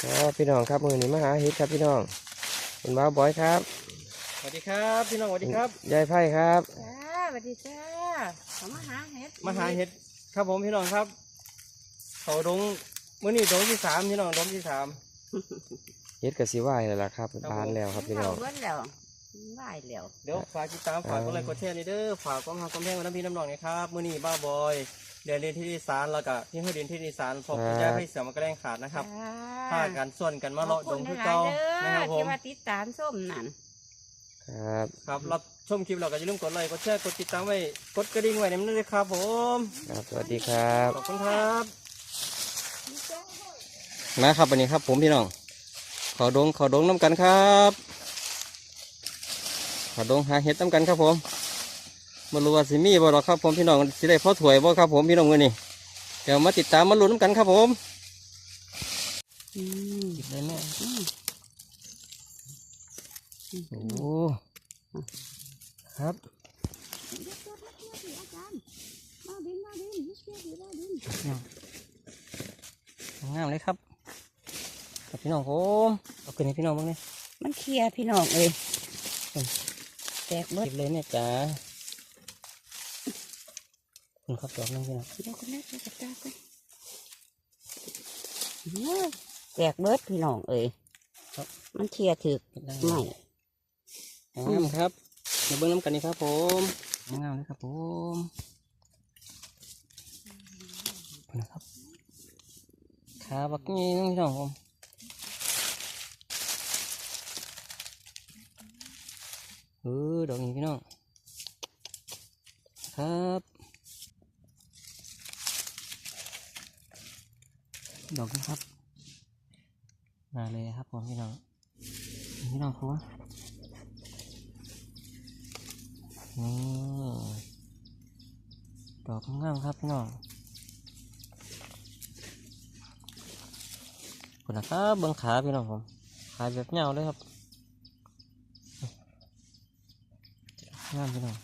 ครับพี่น้องครับมือนี้มาหาเห็ดครับพี่น้องคุณบ้าวบอยครับสวัสดีครับพี่น้องสวัสดีครับยายไพ่ครับจ้าสวัสดีจ้าเขามาหาเห็ดมาหาเห็ดครับผมพี่น้องครับเขาดงมื้อนี้ดงที่สามพี่น้องดงที่สามเห็ดกับสีไหวแล้วล่ะครับบานแล้วครับพี่น้องเบิ้ลแล้วไหวแล้วเดี๋ยวฝากติดตามฝากกดไลค์กดแชร์นี่เด้อฝากความรักความแพงไว้น้ำพี่น้ำน้องนะครับมื้อนี้บ้าบอย เรียนเรียนที่อีสานแล้วก็พี่ให้เรียนที่อีสานพบคุณยายให้เสียมากระแรงขาดนะครับพากันส่วนกันมาเลาะดงคือเก่านะครับผที่มว่าติดตามส้มนั่นครับครับรับชมคลิปเราก็อย่าลืมกดไลค์กดแชร์กดติดตามไว้กดกระดิ่งไว้ในนั้นเลยครับ ผมครับสวัสดีครับขอบคุณครับมาครับวันนี้ครับ ผมพี่น้องขอดงขอดงน้ำกันครับขอดงหาเห็ดน้ำกันครับผม มารู้ว่าสิมีบ่หรอกครับผมพี่น้องสิได้พ่อถวยบ่ครับผมพี่น้องเงินนี่เดี๋ยวมาติดตามมาลุ้นน้ำกันครับผมอืมหยิบเลยแม่อืมโอ้ครับมาดินมาดินมาเชื่อดีมาดินงามเลยครับครับพี่น้องผมเอาขึ้นให้พี่น้องบ้างเนี่ยมันเคลียร์พี่น้องเอ้ยแตกหเบิดยิบเลยแม่จ๋า คุณครับดอกนึงพี่น้องเดี๋ยวคนแรกจะตากันแตกเบิดพี่น้องเอ้ยมันเคลียร์ถึกเก็บได้ไม่งามครับมาเบิ้งน้ำกันนี่ครับผมงามเลยครับผมขอบคุณนะครับขาบักนี่น้องพี่น้องผมเออดอกนี้พี่น้องครับ ดอกนี้ครับมาเลยครับผมพี่น้องพี่น้องครับนี่ดอกงามครับพี่น้องอบคุณนะครับเบิ้งขาพี่น้องผมขาแบบเงาเลยครับงามพี่น้อง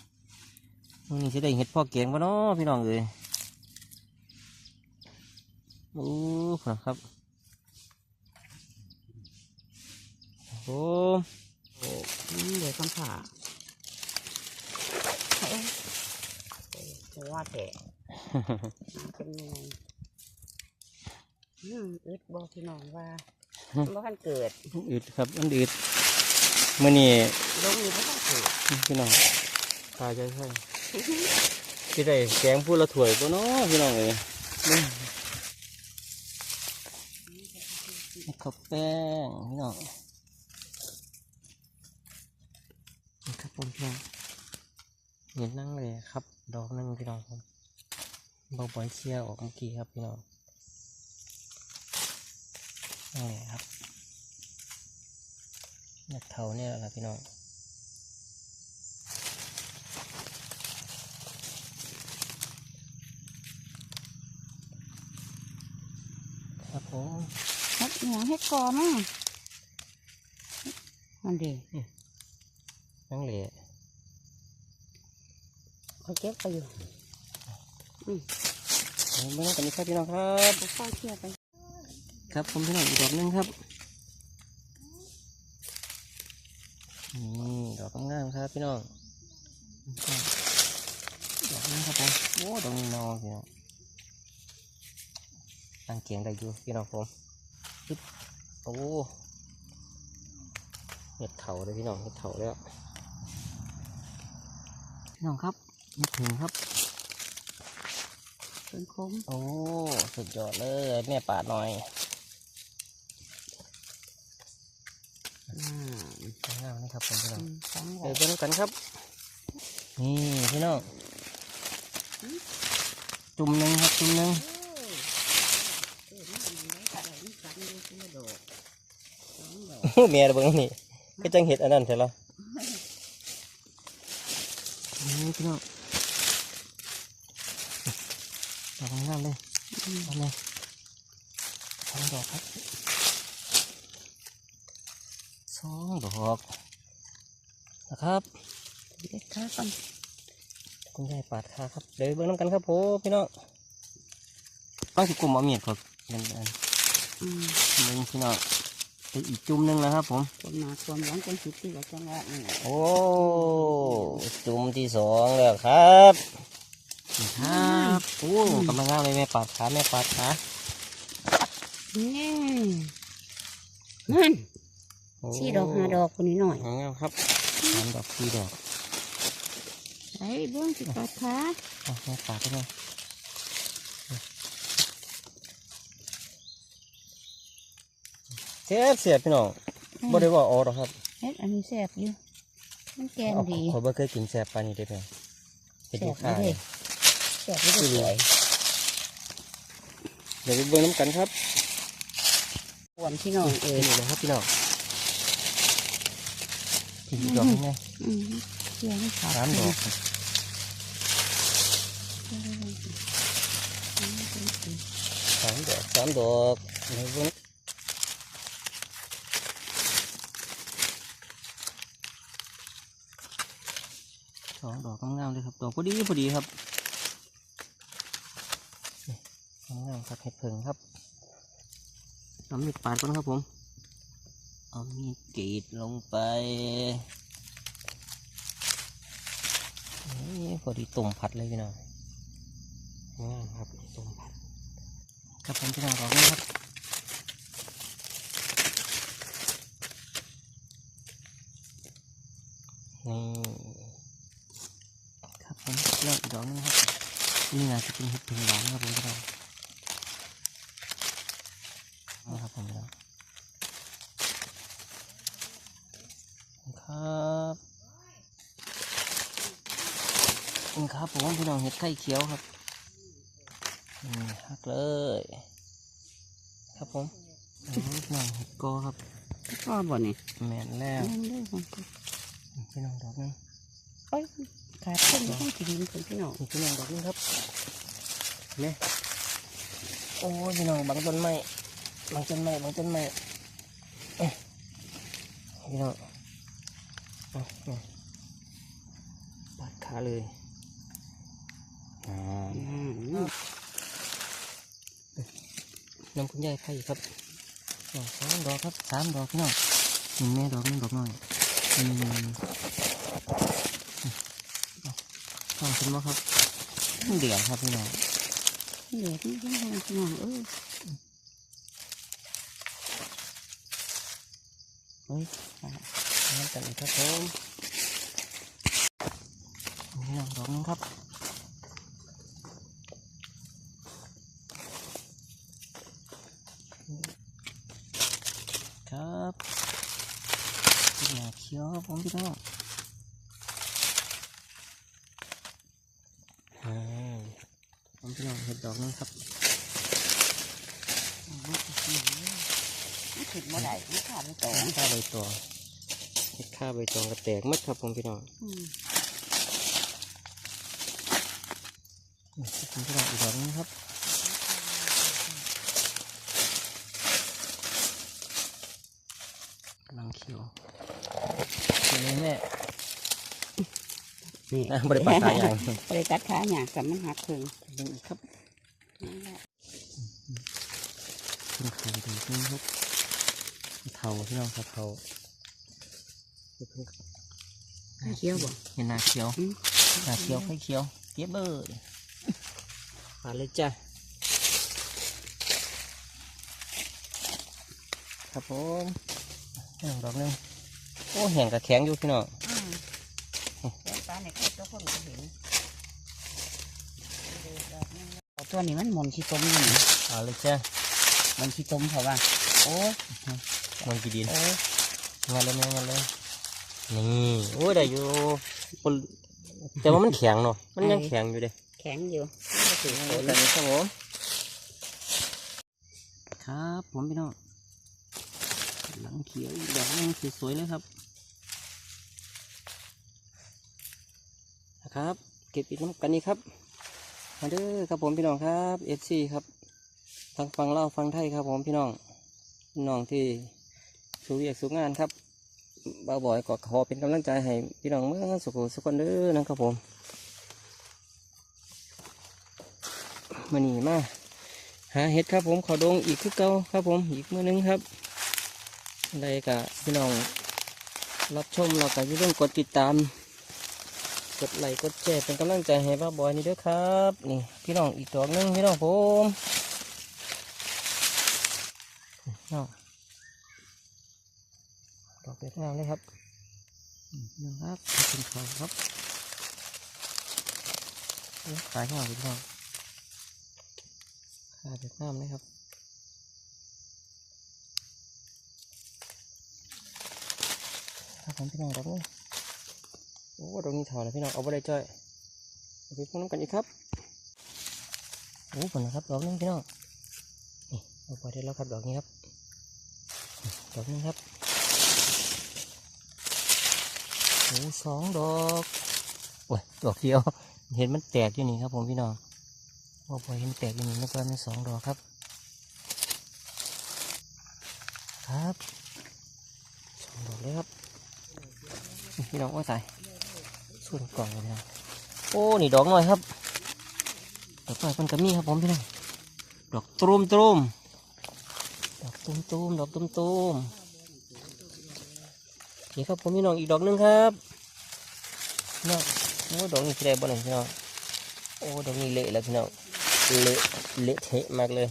นี่จะได้เห็ดพ่อเกียงปะเนาะพี่น้องเอ้ย โอ้ขอบคุณครับ โอ้อืมเดี๋ยคำผ่าเอ้ยเพราะว่าแต่เป็นยังไงอึดบอกพี่น้องว่าบ่ทันเกิดอืดครับมันอืดมื่อนี้ลงนี่บ่ทันเกิดพี่น้องตายใจใช่ที่ได้แกงพูดละถวยปะเนาะพี่น้องเอ้ยนี่ ข้าวแป้งพี่น้องนี่ครับผมพี่น้องเห็นนั่งเลยครับ ดอกนั่งพี่น้องผมเบาบอยเชียร์ออกเมื่อกี้ครับพี่น้องนี่ครับนักเทาเนี่ยแหละพี่น้องครับผม เฮ็ดเหนียวเฮ็ดกอมั้งมันดีนั่งเหละเขาเก็บไปอยู่เอามานั่งกันนี่ครับพี่น้องครับเขาเข้าเชี่ยไป ครับผมพี่น้องอีกดอกหนึงครับนี่ดอกงามๆครับพี่น้องดอกนี้ครับผมโอ้ดอกนี้นอพี่น้องตั้งเกียงได้อยู่พี่น้องผมปึ๊บ โอ้เห็ดเถาเลยพี่น้องเห็ดเถาแล้วพี่น้องครับนี่ถึงครับเป็นคมโอ้สุดยอดเลยแม่ป่าหน่อยอ่างามนะครับผมพี่น้องสองหเดี๋ยวไปดูกันครับ นี่พี่น้องจุ่มหนึ่งครับจุ่มหนึ่ง เมียระเบิงนี่ก็จังเห็ดอันนั้นเถอะละนี่พี่น้องดอกงามเลยเอาเลยสองดอกครับสองดอกนะครับเด็ดขาก่อนคุณยายปาดขาครับ เดี๋ยวไปเบิ่งน้ำกันครับผมพี่น้องต้องสิกลุ่มเอาเมียดครับนั่นอันอืมเบิ่งพี่น้อง เป็นอีกจุ่มหนึงแล้วครับ ผมคนมาความหวังคนคิดที่ว่าจังหวะนี่โอ้จุ่มที่สองแล้วครับนี่ครับโอ้กำลังงามเลยแม่ปาดขาแม่ปาดขานี่นั่นโอ้สี่ดอกห้าดอกคนนี้หน่อยงามครับสามดอกสี่ดอกไอ้เบื้องสิปาดขาอะแม่ปาดไปเลยเสีย บเสียบพี่น้องบ่ได้ว่าออหรอกครับเฮ็ดอันนี้แซ่บอยู่มันแกงดีขอยบ่เคยกินแซ่บปานนี้เด้อพี่น้องเห็ดแซ่ดีบค่าเลเลยยแซ่บเลยสวยเดี๋ยวไปเบิ่งน้ำกันครับหวานพี่น้องเอเอออนี่นะครับพี่น้องที่ดอกนี่ไงอืมเสียงขาดสามดอกสามดอกสามดอกในเบิ่งสอง ดอกงามๆเลยครับ ดอกพอดีพอดีครับงามครับเห็ดเพิงครับเอามีดปาดก่อนครับผม เอามีดกรีดลงไปนี่พอดีตุ่มผัดเลยพี่น้องงามครับตุ่มผัดครับผมพี่น้องดอกนี้ครับนี่ ครับผมเลือกอีกดอกนึงครับนี่น่าจะเป็นเห็ดเพิงหวานครับผมพี่น้องนะครับผมพี่น้องครับนี่ครับผมพี่น้องเห็ดไข่เขียวครับนี่ฮักเลย ครับผมอันนี้พี่น้องเห็ดกอครับพ่อบ่เนี่ยแมนแล้วนั่งด้วยกันพี่น้องดอกนึงโอ้ย ขาดเส้นไม่ต้องกินคนพี่น้องนี่พี่น้องดอกนึงครับเนี่ยโอ้ยพี่น้องบางต้นไม้บางต้นไม้บางต้นไม้เอ๊ะพี่น้องเอาเอาปาดขาเลยอ่าอืมน้ำคุณยายไผ่ครับดอกสองดอกครับสามดอกพี่น้องหนึ่งแม่ดอกหนึ่งดอกน้อยห นึ่งหนึ่งต้องคุณว่าครับเดี่ยวครับพี่น้องเดี๋ยวนี่พี่น้องพี่น้องเออเฮ้ยน้ำกันอีกครับผมพี่น้องดองครับครับนหนาเขียวครับผมพี่น้องอ่าผม พี่น้องเห็ดดอกหนึงครับไม่ถึงเมื่อไหร่ไม่ขาดไม่โตเห็ดข้าใบตองเห็ดข้าใบตองกระแตกหมัดครับผมพี่น้องอืมนี่ครับผมพี่น้องอีกดอกหนึงครับกำลังเขียวเขียวเลยแม่นี่อะบริปาดตายอย่างบริกัดขาหยากับมันหักครึ่ง ดูอีกครับนั่นแหละขึ้นไข่ดูขึ้นครับเทาพี่น้องครับเทาเคี้ยวบ่เห็นหนาเขียวอืมหนาเขียวไข่เขียวเก็บเบอร์มาเลยจ้ะครับผมนี่ดอกหนึงโอ้แห้งกับแข็งอยู่พี่น้องอืมแกงปลาเนี่ยใครตัวคนก็เห็นเอา ตัวนี้มันหมุนขี้ต้มนี่เอาเลยจ้ะมันขี้ต้มเขาว่า โอ้ยมันกีดินโอ้ยงานเลยแม่งานเลยนี่โอ้ยได้อยู่ปนแต่ว่ามันแข็งเนาะมันยังแข็งอยู่เด้แข็งอยู่ไม่ถือโอ้โคนแต่นี่ครับผมครับผมพี่น้องหลังเขียวอีกดอกนึงสวยๆเลยครับนะครับ เก็บอีกน้ำกันนี่ครับ มาเด้อครับผมพี่น้องครับเอฟซีครับฟังฟังเล่าฟังไทยครับผมพี่น้องพี่น้องที่สูเวียกสูงานครับบ่าวบอยก็ขอเป็นกำลังใจให้พี่น้องเมื่อสุขสุขคนเด้อนะครับผมมานี่มาหาเห็ดครับผมขาดงอีกคือเก่าครับผมอีกเมื่อหนึงครับได้กะพี่น้องรับชมเราก็อย่าลืมกดติดตาม กดไลค์กดแชร์เป็นกำลังใจให้บ้าบอยนี่ด้วยครับ นี่พี่น้องอีกดอกหนึงพี่น้องผมน้องดอกเล็กงามเลยครับอืมนี่ครับขอบคุณครับครับโอ้ขายข้างหลังพี่น้องขายเล็กงามเลยครับครับผมพี่น้องดอกนี้ โอ้ตรงนี้ถอนนะพี่น้องเอาไปได้จ้อยเอาไปพุ่งน้ำกันอีกครับโอ้ผลนะครับดอกนึงพี่น้องนี่เอาไปได้แล้วครับดอกนี้ครับดอกนี้ครับโอ้สองดอกโอ้ยดอกเดียวเห็นมันแตกอยู่นี่ครับ ผมพี่น้องว่าพอเห็นแตกอยู่นี่นึกว่ามีสองดอกครับ ครับสองดอกเลยครับพี่น้องว่าตาย ส่วนกล่องนะโอ้นี่ดอกหน่อยครับดอกหน่อยมันก็มีครับผมพี่น้องดอกตูมตูมดอกตูมตูมดอกตูมตูมนี่ครับผมพี่น้องอีกดอกหนึงครับพี่น้องโอ้ดอกนี้แสดงบ่หนึ่งพี่น้องโอ้ดอกนี้เละแล้วพี่น้องเละเละเทะมากเลย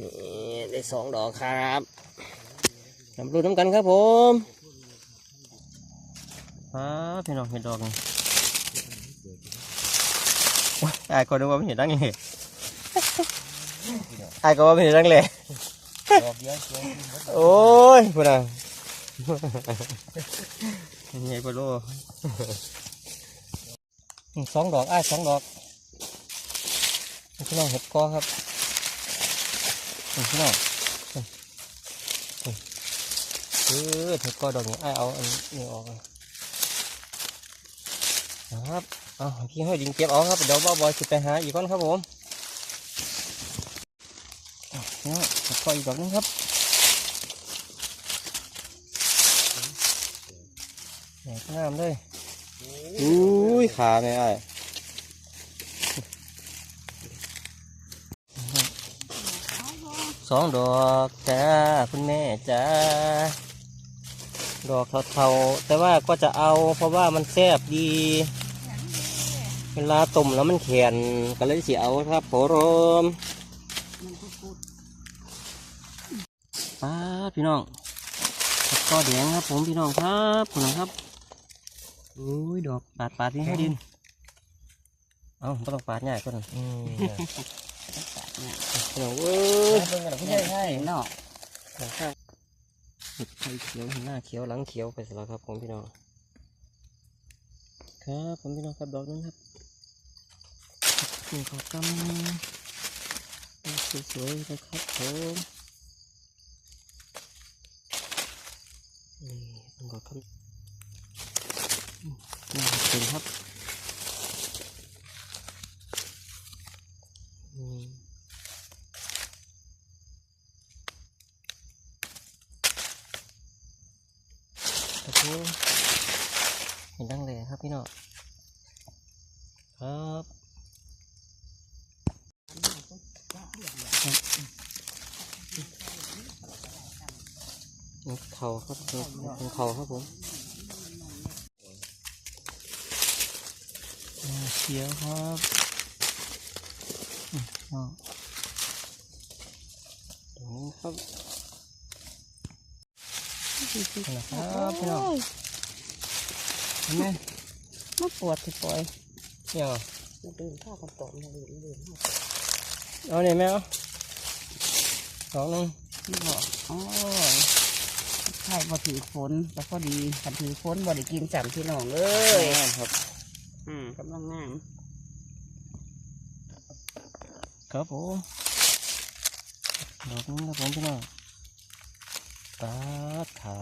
นี่ได้สองดอกครับนำรูน้ำกันครับผม อ่าพี่น้องเห็นดอกนี่ว้ายอายก็นึกว่าไม่เห็นดังไงอายก็ว่าไม่เห็นดังเลยดอกเดียวเชียวโอ้ยพูดอะยังไงปะโลนี่สองดอกอ้ายสองดอกนี่พี่น้องเห็ดกอครับนี่พี่น้องนี่นี่เออเห็ดกอดอกนี้อ้ายเอาอันนี้ออกเลย ครับเอาพี่ห้ยดินเก็บเอาครับเดี๋ยวบ้าบอยสิไปหาอีกก่อนครับผมเนี่ยค่อยอีกดอกนึงครับแหนกงามเลยอุ้ยขาไม่ไอ้ายสองดอกจ้าคุณแม่จ้าดอกเทาๆแต่ว่าก็จะเอาเพราะว่ามันแซ่บดี เวลาต้มแล้วมันแข็งก็เลยสิเอาครับผมป้าดพี่น้องก็แดงครับผมพี่น้องครับพี่น้องครับอุ้ยดอกปาดปาดนี่ให้ดิน เอาไม่ต้องปาดง่ายก็นั่นพี่น้องเว้ยใช่ใช่เนาะหลังข้างเห็ดไข่เขียวเห็นหน้าเขียวหลังเขียวไปสแล้วครับผมพี่น้อง ครับผมพี่น้องครับดอกนึงครับนี่ขอกำสวยๆนะครับผมนี่ผมขอกำนี่เป็นครับอืมครับผมเห็นดังเลยครับพี่น้อง ครับเขา ครับเป็นเขาครับผมอ่าเขียวครับอืมอ่าตรงนี้ครับนะครับพี่น้องเห็นไหมมาปวดที่ปล่อยเนี่ยมาดื่มข้าวกันต่อมาดื่มดื่มเอาเนี่ยแม่เอาสองหนึงที่บอกอ๋อ ใช่พอถือฝนแต่พอดีกันถือฝนบ่ได้กินจำพี่น้องเอ้ยครับอ่ากำลังงามครับผมดอกนี้ครับผมพี่น้องตาดขา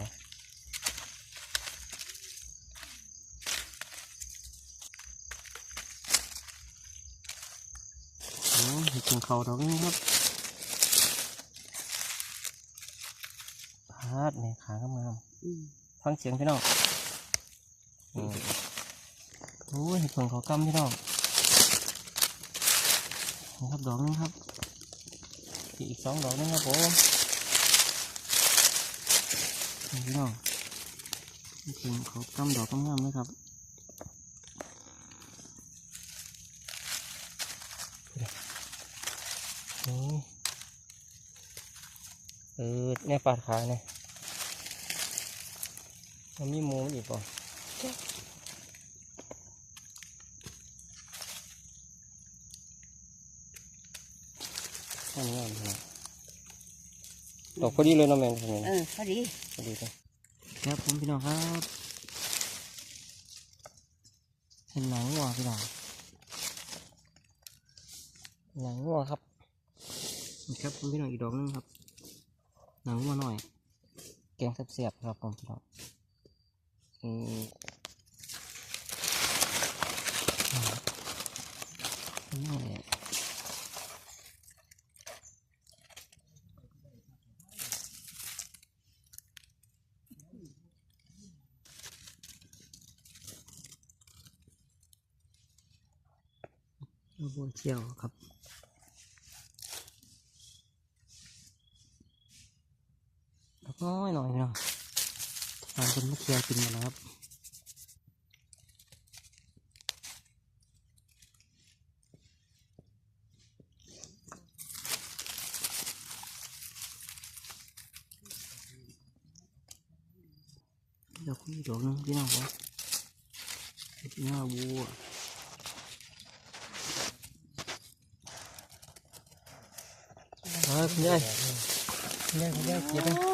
โอ้ยถึงเขาดอกนี้ครับ พาดเนี่ยขางามอืมๆฟังเสียงพี่น้องอืมโอ้ยเห็ดผงเขากำพี่น้องนี่ครับดอกนึงครับ อีกสองดอกนึงครับผมนี่พี่น้องจริงๆเขากำดอกงามๆเลยครับนี่เออเนี่ยปาดขาเนี่ย มันมีหมูมันอีกป่ะอันนี้อันนี้ดอกพอดีเลยเนาะแม่นครับแม่นเออพอดีพอดีเลยครับผมพี่น้องครับเห็นหนังวัวพี่น้องหนังวัวครับนี่ครับผมพี่น้องอีกดอกหนึงครับหนังวัวหน่อย แกงเสียบๆครับผมพี่น้องอืมอ่านี่ บัวเชียวครับแล้วก็หน่อยเนาะ ทานเป็นมะเขือกินหมดแล้วครับเดี๋ยวคุยดอกหนึงพี่น้องครับพี่น้าวัวเออคุณยายคุณยายคุณยายเก็บไหมโอ้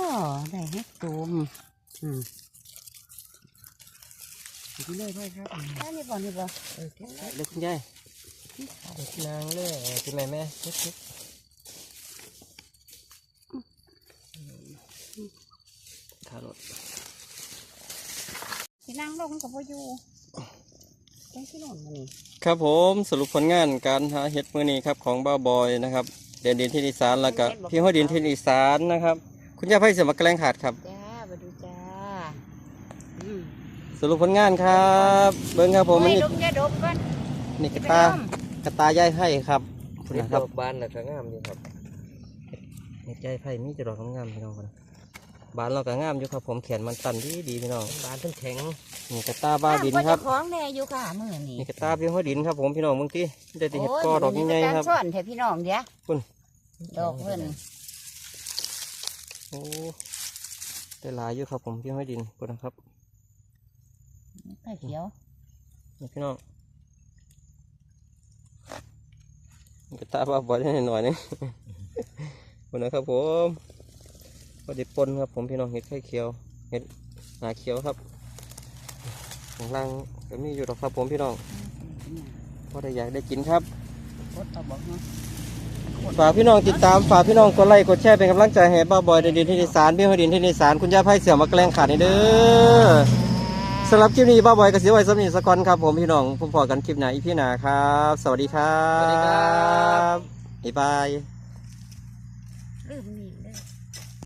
ได้เฮ็ดตูม อืมคุณยายไปครับได้นี่บ่นี่บ่เออเดี๋ยวคุณยายเด็กนางเลยเป็นแม่แม่เฮ็ดเฮ็ดขารถสินั่งลงก็บ่อยู่จังสินอนมื้อนี้ครับผมสรุปผลงานการหาเห็ดมือนี้ครับของบ้าบอยนะครับเดนดินที่อีสานแล้วก็พี่ห้อยดินที่อีสานนะครับ คุณย่าไพ่เสียมาแกล้งขาดครับ จ้าบ่ดูจ้าอืม ส รุปผลงานครับ เบิ้งครับผมโอ้ยนี่ดมยาดมก่อนนี่กระตากระตายายไพ่ครับคุณนะคครัรับบบ้านน่ะก็งามอยู่ครับเฮ็ดใจไผ่มีจะดอกงามๆพี่น้องครับบ้านเราก็งามอยู่ครับ ผมแขนมันตันดีดีพี่น้องบ้านเพิ่นแข็งนี่กระตาบ้าดินครับเจ้าของแน่อยู่ค่ะมื้อนี้นี่กระตาพี่ห้อยดินครับผมพี่น้องเมื่อกี้ได้แต่เห็ดกอดอกโยใหญ่มื้ๆครับนี้ก็การซ่อนแท้พี่น้องเด้อคุณดอกเพิ่นโอ้ได้หลายอยู่ครับผมพี่ห้อยดินคุณนะครับ ไผ่เขียวนี่พี่น้องนี่ก็ตาบ้าบอได้หน่อยๆนึงคนนะครับผมพอดีปนครับผมพี่น้องเห็ดไข่เขียวเห็ดหนาเขียวครับข้างล่างก็มีอยู่หรอกครับผมพี่น้องพอได้อยากได้กินครับกดเอาบอกเนาะฝากพี่น้องติดตามฝากพี่น้องกดไลค์กดแชร์เป็นกำลังใจให้บ้าบอยในดินที่นิสานพี่หอยดินที่นิสานคุณย่าไพ่เสี่ยวมาแกล้งขาดนี่เด้อสำหรับคลิปนี้บ้าบอยกับเสียไว้สำนีสกอนครับผมพี่น้องผมพอกันคลิปหน้าอีพี่หนาครับ สวัสดีครับสวัสดีครับ บ๊ายบายลืมนี่